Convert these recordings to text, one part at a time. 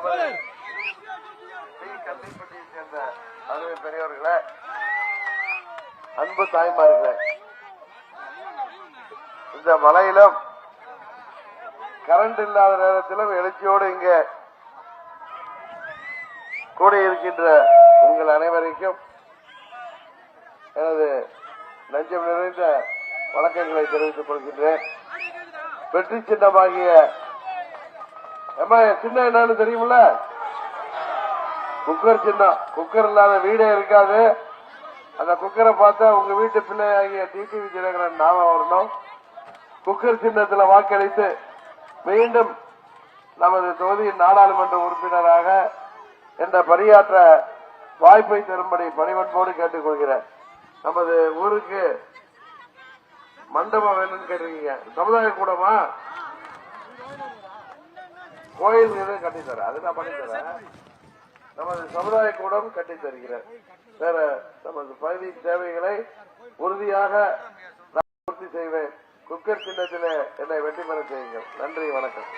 நமது சேர்ந்த அருமை பெரியவர்களே அன்பு தாய்மார்களே இந்த மலையிலும் கரண்ட் இல்லாத நேரத்திலும் எழுச்சியோடு இங்கே கூடியிருக்கின்ற உங்கள் அனைவருக்கும் எனது நெஞ்சம் நிறைந்த வணக்கங்களை தெரிவித்துக் கொள்கின்றேன். வெற்றி சின்னமாகிய ஏம்மா சின்ன என்னன்னு தெரியுமில்ல? குக்கர் சின்னம் குக்கர் இல்லாத வீடே இருக்காது. அந்த குக்கரை பார்த்தா உங்க வீட்டு பிள்ளையாகிய டிடிவி தினகரன் நாம வரணும். குக்கர் சின்னத்துல வாக்களித்து மீண்டும் நமது தொகுதியின் நாடாளுமன்ற உறுப்பினராக என்ற பணியாற்ற வாய்ப்பை தரும்படி பணிவன்போடு கேட்டுக்கொள்கிறேன். நமது ஊருக்கு மண்டபம் வேணும்னு கேட்டிருக்கீங்க. சமுதாய கூடமா? கோயில் எதுவும் கட்டித்தரேன் அது நான் பண்ணித்தரேன் நமது சமுதாய கூடம் கட்டித் தருகிறேன் வேற நமது பகுதி தேவைகளை உறுதியாக நான் பூர்த்தி செய்வேன். குக்கர் சின்னத்திலே என்னை வெற்றி பெற செய்யுங்கள். நன்றி வணக்கம்.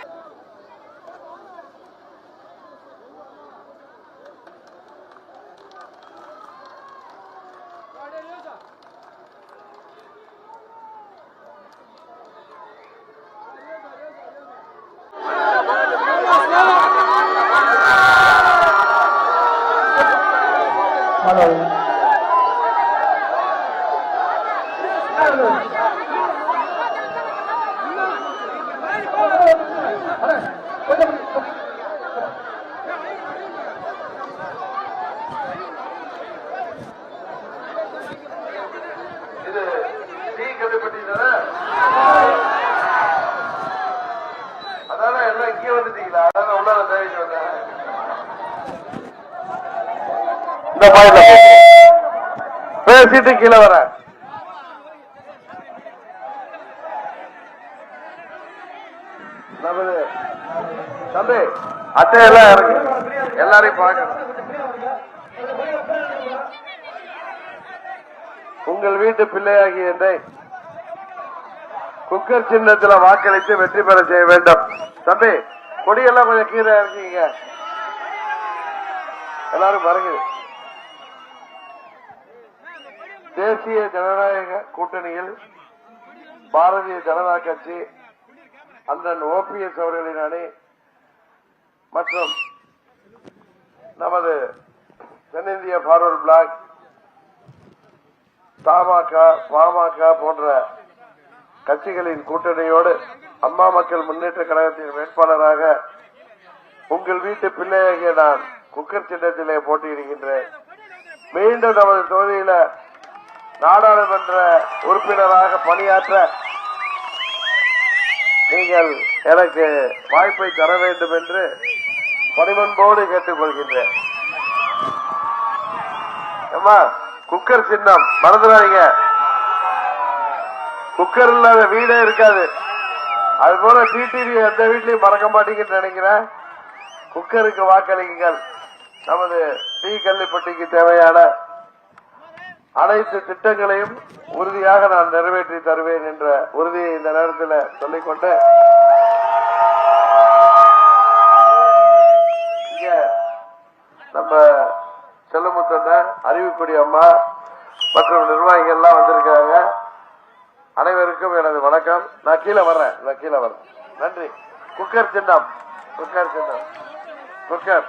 இங்கே வந்துட்டீங்களா? உள்ளார தேவைக்கு வந்தேன். இந்த பாயில. பேசிட்டு கீழே வர. நமது தம்பி அட்டையெல்லாம் இறங்கு எல்லாரையும் பார்க்கணும். உங்கள் வீட்டு பிள்ளையாகிய என்னை குக்கர் சின்னத்துல வாக்களித்து வெற்றி பெற செய்ய வேண்டும். தம்பி கொடியெல்லாம் கொஞ்சம் கீழே இருக்கீங்க எல்லாரும் பாருங்க தேசிய ஜனநாயக கூட்டணியில் பாரதிய ஜனதா கட்சி அண்ணன் ஓபிஎஸ் அவர்களின் அணி மற்றும் நமது தென்னிந்திய ஃபார்வர்ட் பிளாக் தமாக பாமக போன்ற கட்சிகளின் கூட்டணியோடு அம்மா மக்கள் முன்னேற்ற கழகத்தின் வேட்பாளராக உங்கள் வீட்டு பிள்ளையாகிய நான் குக்கர் சின்னத்திலே போட்டியிடுகின்றேன். மீண்டும் நமது தொகுதியில நாடாளுமன்ற உறுப்பினராக பணியாற்ற நீங்கள் எனக்கு வாய்ப்பை தர வேண்டும் என்று பணிமன்போடு கேட்டுக்கொள்கின்றேன். அம்மா குக்கர் சின்னம் மறந்துடாதீங்க. குக்கர் இல்லாத வீடே இருக்காது. அது போல டிடிவி எந்த வீட்லயும் மறக்க மாட்டீங்கன்னு நினைக்கிறேன். குக்கருக்கு வாக்களிக்குங்கள் நமது டி கல்லிப்பட்டிக்கு தேவையான அனைத்து திட்டங்களையும் உறுதியாக நான் நிறைவேற்றி தருவேன் என்ற உறுதியை இந்த நேரத்தில் சொல்லிக்கொண்டு இங்க நம்ம செல்லமுத்தண்ண அறிவிப்படி அம்மா மற்றும் நிர்வாகிகள் எல்லாம் வந்திருக்காங்க அனைவருக்கும் எனது வணக்கம். நான் கீழே வர்றேன். நான் கீழே வர்றேன். நன்றி. குக்கர் சின்னம். குக்கர் சின்னம். குக்கர்.